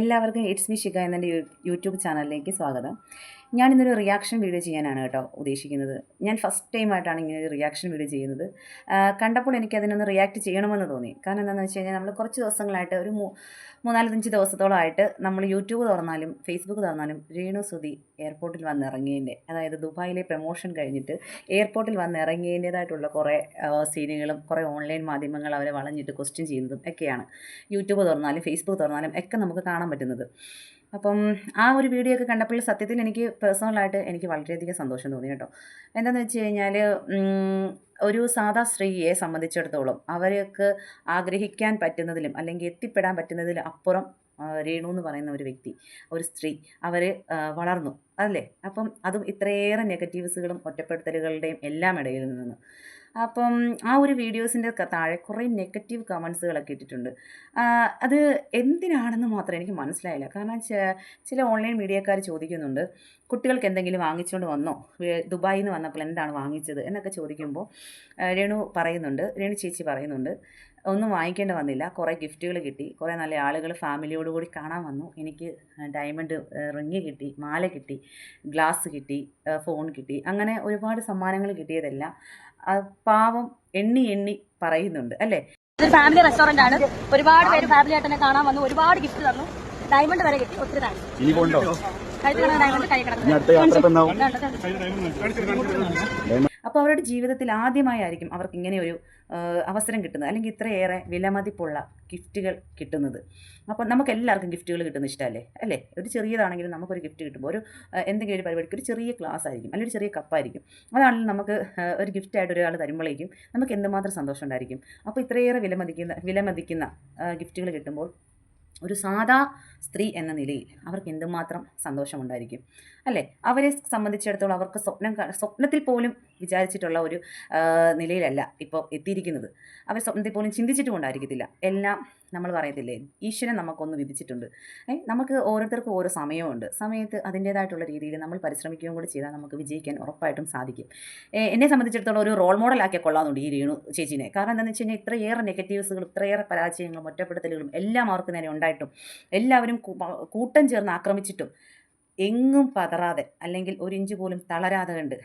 എല്ലാവർക്കും it's me Shikha എന്നെ YouTube ചാനലിലേക്ക് സ്വാഗതം. ഞാൻ ഇന്നൊരു റിയാക്ഷൻ വീഡിയോ ചെയ്യാനാണ് കേട്ടോ ഉദ്ദേശിക്കുന്നത്. ഞാൻ ഫസ്റ്റ് ടൈമായിട്ടാണ് ഇങ്ങനെ ഒരു റിയാക്ഷൻ വീഡിയോ ചെയ്യുന്നത്. കണ്ടപ്പോൾ എനിക്ക് അതിനൊന്ന് റിയാക്ട് ചെയ്യണമെന്ന് തോന്നി. കാരണം എന്താണെന്ന് വെച്ച് കഴിഞ്ഞാൽ നമ്മൾ കുറച്ച് ദിവസങ്ങളായിട്ട് ഒരു മൂന്നാലഞ്ച് ദിവസത്തോളമായിട്ട് നമ്മൾ യൂട്യൂബ് തുറന്നാലും ഫേസ്ബുക്ക് തുറന്നാലും രേണു സുധി എയർപോർട്ടിൽ വന്നിറങ്ങിയതിന്റെ അതായത് ദുബായിലെ പ്രൊമോഷൻ കഴിഞ്ഞിട്ട് എയർപോർട്ടിൽ വന്നിറങ്ങിയതിന്റേതായിട്ടുള്ള കുറേ സീനുകളും കുറേ ഓൺലൈൻ മാധ്യമങ്ങൾ അവരെ വളഞ്ഞിട്ട് ക്വസ്റ്റ്യൻ ചെയ്യുന്നതും ഒക്കെയാണ്. യൂട്യൂബ് തുറന്നാലും ഫേസ്ബുക്ക് തുറന്നാലും ഒക്കെ നമുക്ക് കാണാൻ പറ്റുന്നത്. അപ്പം ആ ഒരു വീഡിയോ ഒക്കെ കണ്ടപ്പോൾ സത്യത്തിൽ എനിക്ക് പേഴ്സണലായിട്ട് എനിക്ക് വളരെയധികം സന്തോഷം തോന്നി കേട്ടോ. എന്താണെന്ന് വെച്ച് കഴിഞ്ഞാൽ ഒരു സാധാ സ്ത്രീയെ സംബന്ധിച്ചിടത്തോളം അവർക്ക് ആഗ്രഹിക്കാൻ പറ്റുന്നതിലും അല്ലെങ്കിൽ എത്തിപ്പെടാൻ പറ്റുന്നതിലും അപ്പുറം രേണു എന്ന് പറയുന്ന ഒരു വ്യക്തി ഒരു സ്ത്രീ അവർ വളർന്നു. അല്ലേ? അപ്പം അതും ഇത്രയേറെ നെഗറ്റീവ്സുകളും ഒറ്റപ്പെടുത്തലുകളുടെയും എല്ലാം ഇടയിൽ നിന്ന്. അപ്പം ആ ഒരു വീഡിയോസിന്റെ താഴെ കുറേ നെഗറ്റീവ് കമൻസുകളൊക്കെ ഇട്ടിട്ടുണ്ട്. അത് എന്തിനാണെന്ന് മാത്രം എനിക്ക് മനസ്സിലായില്ല. കാരണം ചില ഓൺലൈൻ മീഡിയക്കാർ ചോദിക്കുന്നുണ്ട് കുട്ടികൾക്ക് എന്തെങ്കിലും വാങ്ങിച്ചുകൊണ്ട് വന്നോ? ദുബായിൽ നിന്ന് വന്നപ്പോൾ എന്താണ് വാങ്ങിച്ചത്? എന്നൊക്കെ ചോദിക്കുമ്പോൾ രേണു പറയുന്നുണ്ട് രേണു ചേച്ചി പറയുന്നുണ്ട് ഒന്നും വാങ്ങിക്കേണ്ടി വന്നില്ല. കുറേ ഗിഫ്റ്റുകൾ കിട്ടി. കുറേ നല്ല ആളുകൾ ഫാമിലിയോട് കൂടി കാണാൻ വന്നു. എനിക്ക് ഡയമണ്ട് റിങ് കിട്ടി മാല കിട്ടി ഗ്ലാസ് കിട്ടി ഫോൺ കിട്ടി. അങ്ങനെ ഒരുപാട് സമ്മാനങ്ങൾ കിട്ടിയതെല്ലാം പാവം എണ്ണി എണ്ണി പറയുന്നുണ്ട് അല്ലേ? ഫാമിലി റെസ്റ്റോറന്റ് ആണ്. ഒരുപാട് പേര് ഫാമിലി ആയിട്ട് തന്നെ കാണാൻ വന്നു. ഒരുപാട് ഗിഫ്റ്റ് തന്നു. ഡയമണ്ട് വരെ കിട്ടി. ഒത്തിരി താങ്ക്സ് ഇനി പോണ്ടോ? കഴുത്തിൽ കിടന്ന ഡയമണ്ട് കൈ ഇനി അപ്പോൾ അവരുടെ ജീവിതത്തിൽ ആദ്യമായായിരിക്കും അവർക്ക് ഇങ്ങനെ ഒരു അവസരം കിട്ടുന്നത്. അല്ലെങ്കിൽ ഇത്രയേറെ വിലമതിപ്പുള്ള ഗിഫ്റ്റുകൾ കിട്ടുന്നത്. അപ്പോൾ നമുക്ക് എല്ലാവർക്കും ഗിഫ്റ്റുകൾ കിട്ടുന്ന ഇഷ്ടമല്ലേ? അല്ലേ? ഒരു ചെറിയതാണെങ്കിലും നമുക്കൊരു ഗിഫ്റ്റ് കിട്ടുമ്പോൾ ഒരു എന്തെങ്കിലും ഒരു പരിപാടിക്ക് ഒരു ചെറിയ ക്ലാസ് ആയിരിക്കും അല്ലെങ്കിൽ ഒരു ചെറിയ കപ്പായിരിക്കും. അതാണെങ്കിലും നമുക്ക് ഒരു ഗിഫ്റ്റായിട്ട് ഒരാൾ തരുമ്പോഴേക്കും നമുക്ക് എന്തുമാത്രം സന്തോഷം ഉണ്ടായിരിക്കും. അപ്പോൾ ഇത്രയേറെ വിലമതിക്കുന്ന വിലമതിക്കുന്ന ഗിഫ്റ്റുകൾ കിട്ടുമ്പോൾ ഒരു സാധാ സ്ത്രീ എന്ന നിലയിൽ അവർക്ക് എന്തുമാത്രം സന്തോഷമുണ്ടായിരിക്കും അല്ലേ? അവരെ സംബന്ധിച്ചിടത്തോളം അവർക്ക് സ്വപ്നം സ്വപ്നത്തിൽ പോലും വിചാരിച്ചിട്ടുള്ള ഒരു നിലയിലല്ല ഇപ്പോൾ എത്തിയിരിക്കുന്നത്. അവർ സ്വപ്നത്തിൽ പോലും ചിന്തിച്ചിട്ടും ഉണ്ടായിരിക്കത്തില്ല. എല്ലാം നമ്മൾ പറയത്തില്ലേ ഈശ്വരൻ നമുക്കൊന്ന് വിധിച്ചിട്ടുണ്ട്. നമുക്ക് ഓരോരുത്തർക്കും ഓരോ സമയമുണ്ട്. സമയത്ത് അതിന്റേതായിട്ടുള്ള രീതിയിൽ നമ്മൾ പരിശ്രമിക്കുകയും കൂടി ചെയ്താൽ നമുക്ക് വിജയിക്കാൻ ഉറപ്പായിട്ടും സാധിക്കും. എന്നെ സംബന്ധിച്ചിടത്തോളം ഒരു റോൾ മോഡലാക്കിയ കൊള്ളാമെന്നുണ്ട് ഈ രേണു ചേച്ചിനെ. കാരണം എന്താണെന്ന് വെച്ച് കഴിഞ്ഞാൽ ഇത്രയേറെ നെഗറ്റീവ്സുകളും ഇത്രയേറെ പരാജയങ്ങളും ഒറ്റപ്പെടുത്തലുകളും എല്ലാം അവർക്ക് നേരെ ഉണ്ടായിട്ടും. എല്ലാവരും കൂട്ടം ചേർന്ന് ആക്രമിച്ചിട്ടും എങ്ങും പതറാതെ അല്ലെങ്കിൽ ഒരു ഇഞ്ച് പോലും തളരാതെ കണ്ട്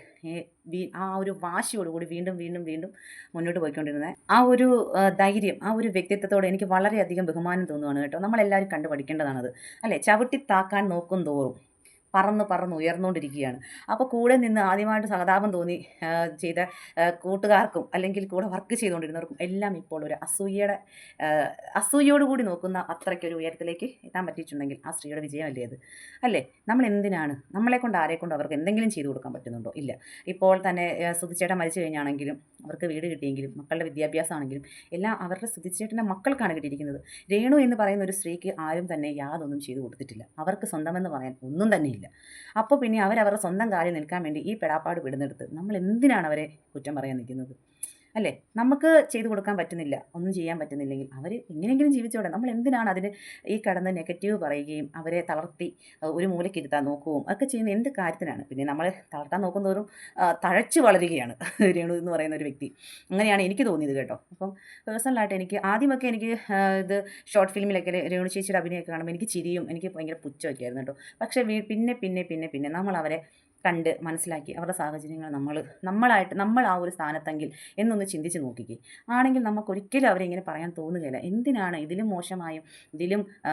ആ ഒരു വാശിയോടുകൂടി വീണ്ടും വീണ്ടും വീണ്ടും മുന്നോട്ട് പോയിക്കൊണ്ടിരുന്നത് ആ ഒരു ധൈര്യം ആ ഒരു വ്യക്തിത്വത്തോട് എനിക്ക് വളരെയധികം ബഹുമാനം തോന്നുകയാണ് കേട്ടോ. നമ്മളെല്ലാവരും കണ്ടുപഠിക്കേണ്ടതാണത്. അല്ലേ? ചവിട്ടി താക്കാൻ നോക്കും തോറും. പറന്ന് പറന്ന് ഉയർന്നുകൊണ്ടിരിക്കുകയാണ് അപ്പോൾ കൂടെ നിന്ന് ആദ്യമായിട്ട് സഹതാപം തോന്നി ചെയ്ത കൂട്ടുകാർക്കും അല്ലെങ്കിൽ കൂടെ വർക്ക് ചെയ്തുകൊണ്ടിരുന്നവർക്കും എല്ലാം ഇപ്പോൾ ഒരു അസൂയയുടെ അസൂയോടുകൂടി നോക്കുന്ന അത്രയ്ക്കൊരു ഉയരത്തിലേക്ക് എത്താൻ പറ്റിയിട്ടുണ്ടെങ്കിൽ ആ സ്ത്രീയുടെ വിജയമല്ലേ അത്? അല്ലേ? നമ്മൾ എന്തിനാണ്? നമ്മളെ കൊണ്ട് ആരെ കൊണ്ട് അവർക്ക് എന്തെങ്കിലും ചെയ്തു കൊടുക്കാൻ പറ്റുന്നുണ്ടോ? ഇല്ല. ഇപ്പോൾ തന്നെ സുതിച്ചേട്ടൻ മരിച്ചു കഴിഞ്ഞാണെങ്കിലും അവർക്ക് വീട് കിട്ടിയെങ്കിലും മക്കളുടെ വിദ്യാഭ്യാസമാണെങ്കിലും എല്ലാം അവരുടെ സുതിച്ചേട്ടന്റെ മക്കൾക്കാണ് കിട്ടിയിരിക്കുന്നത്. രേണു എന്ന് പറയുന്ന ഒരു സ്ത്രീക്ക് ആരും തന്നെ യാതൊന്നും ചെയ്തു കൊടുത്തിട്ടില്ല. അവർക്ക് സ്വന്തമെന്ന് പറയാൻ ഒന്നും തന്നെയില്ല അപ്പോൾ പിന്നെ അവരവരുടെ സ്വന്തം കാര്യം നിൽക്കാൻ വേണ്ടി ഈ പെടാപ്പാട് വിടുന്നെടുത്ത് നമ്മൾ എന്തിനാണ് അവരെ കുറ്റം പറയാൻ നിൽക്കുന്നത്? അല്ലേ? നമുക്ക് ചെയ്തു കൊടുക്കാൻ പറ്റുന്നില്ല. ഒന്നും ചെയ്യാൻ പറ്റുന്നില്ലെങ്കിൽ അവർ എങ്ങനെയെങ്കിലും ജീവിച്ചോടെ നമ്മൾ എന്തിനാണ് അതിന് ഈ കടന്ന് നെഗറ്റീവ് പറയുകയും അവരെ തളർത്തി ഒരു മൂലക്കിരുത്താൻ നോക്കുകയും ഒക്കെ ചെയ്യുന്ന എന്ത് കാര്യത്തിനാണ്? പിന്നെ നമ്മൾ തളർത്താൻ നോക്കുന്നതോറും ആ, തഴച്ചു വളരുകയാണ് രേണു എന്ന് പറയുന്ന ഒരു വ്യക്തി. അങ്ങനെയാണ് എനിക്ക് തോന്നിയത് കേട്ടോ. അപ്പം പേഴ്സണലായിട്ട് എനിക്ക് ആദ്യമൊക്കെ എനിക്ക് ഇത് ഷോർട്ട് ഫിലിമിലൊക്കെ രേണു ചേച്ചിയുടെ അഭിനയമൊക്കെ കാണുമ്പോൾ എനിക്ക് ചിരിയും എനിക്ക് ഭയങ്കര പുച്ഛമൊക്കെ ആയിരുന്നു കേട്ടോ. പക്ഷേ പിന്നെ പിന്നെ പിന്നെ പിന്നെ നമ്മൾ അവരെ കണ്ട് മനസ്സിലാക്കി അവരുടെ സാഹചര്യങ്ങൾ നമ്മൾ നമ്മളായിട്ട് നമ്മൾ ആ ഒരു സ്ഥാനത്തെങ്കിൽ എന്നൊന്ന് ചിന്തിച്ച് നോക്കിക്കേ. ആണെങ്കിൽ നമുക്കൊരിക്കലും അവരെ ഇങ്ങനെ പറയാൻ തോന്നുകയില്ല. എന്തിനാണ് ഇതിലും മോശമായും ഇതിലും ആ,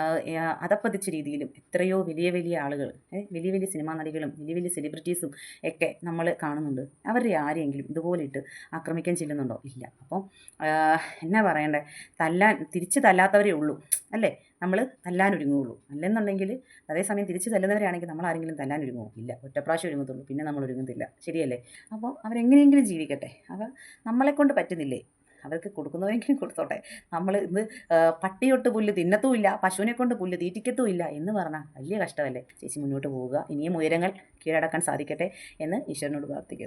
രീതിയിലും എത്രയോ വലിയ വലിയ ആളുകൾ വലിയ വലിയ സിനിമാ നടികളും വലിയ വലിയ സെലിബ്രിറ്റീസും ഒക്കെ നമ്മൾ കാണുന്നുണ്ട്. അവരുടെ ആരെയെങ്കിലും ഇതുപോലെ ഇട്ട് ആക്രമിക്കാൻ ചെല്ലുന്നുണ്ടോ? ഇല്ല. അപ്പം എന്നാ പറയണ്ടേ? തല്ലാൻ തിരിച്ച് തല്ലാത്തവരേ ഉള്ളൂ. അല്ലേ? നമ്മൾ തല്ലാൻ ഒരുങ്ങുകയുള്ളൂ. അല്ലെന്നുണ്ടെങ്കിൽ അതേസമയം തിരിച്ച് തല്ലുന്നവരാണെങ്കിൽ നമ്മൾ ആരെങ്കിലും തല്ലാൻ ഒരുങ്ങുമോ? ഇല്ല. ഒറ്റപ്രാവശ്യം ഒരുങ്ങത്തുള്ളൂ. പിന്നെ നമ്മൾ ഒരുങ്ങത്തില്ല ശരിയല്ലേ? അപ്പോൾ അവരെങ്ങനെയെങ്കിലും ജീവിക്കട്ടെ. അവർ നമ്മളെക്കൊണ്ട് പറ്റുന്നില്ലേ? അവർക്ക് കൊടുക്കുന്നവരെങ്കിലും കൊടുത്തോട്ടെ. നമ്മൾ ഇന്ന് പട്ടിയൊട്ട് പുല്ല് തിന്നത്തുമില്ല പശുവിനെ കൊണ്ട് പുല്ല് തീറ്റിക്കത്തുമില്ല എന്ന് പറഞ്ഞാൽ വലിയ കഷ്ടമല്ലേ? ചേച്ചി മുന്നോട്ട് പോവുക. ഇനിയും ഉയരങ്ങൾ കീഴടക്കാൻ സാധിക്കട്ടെ എന്ന് ഈശ്വരനോട് പ്രാർത്ഥിക്കുന്നു.